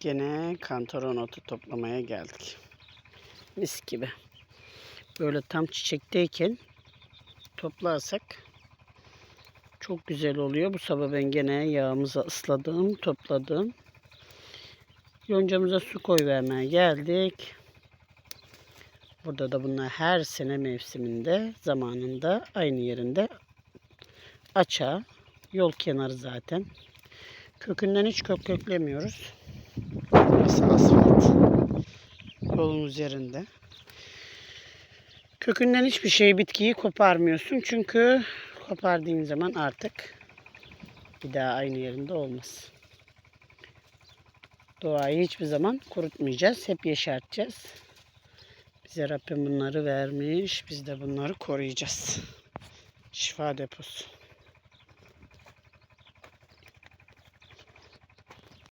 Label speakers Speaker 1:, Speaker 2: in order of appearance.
Speaker 1: Gene kantaron otu toplamaya geldik. Mis gibi. Böyle tam çiçekteyken toplarsak çok güzel oluyor. Bu sabah ben gene yağımıza ısladım, topladım. Yoncamıza su koy vermeye geldik. Burada da bunlar her sene mevsiminde, zamanında aynı yerinde açığa. Yol kenarı zaten. Kökünden hiç kök köklemiyoruz. Burası asfalt. Yolun üzerinde. Kökünden hiçbir şey bitkiyi koparmıyorsun. Çünkü kopardığın zaman artık bir daha aynı yerinde olmaz. Doğayı hiçbir zaman kurutmayacağız. Hep yeşerteceğiz. Bize Rabbim bunları vermiş. Biz de bunları koruyacağız. Şifa deposu.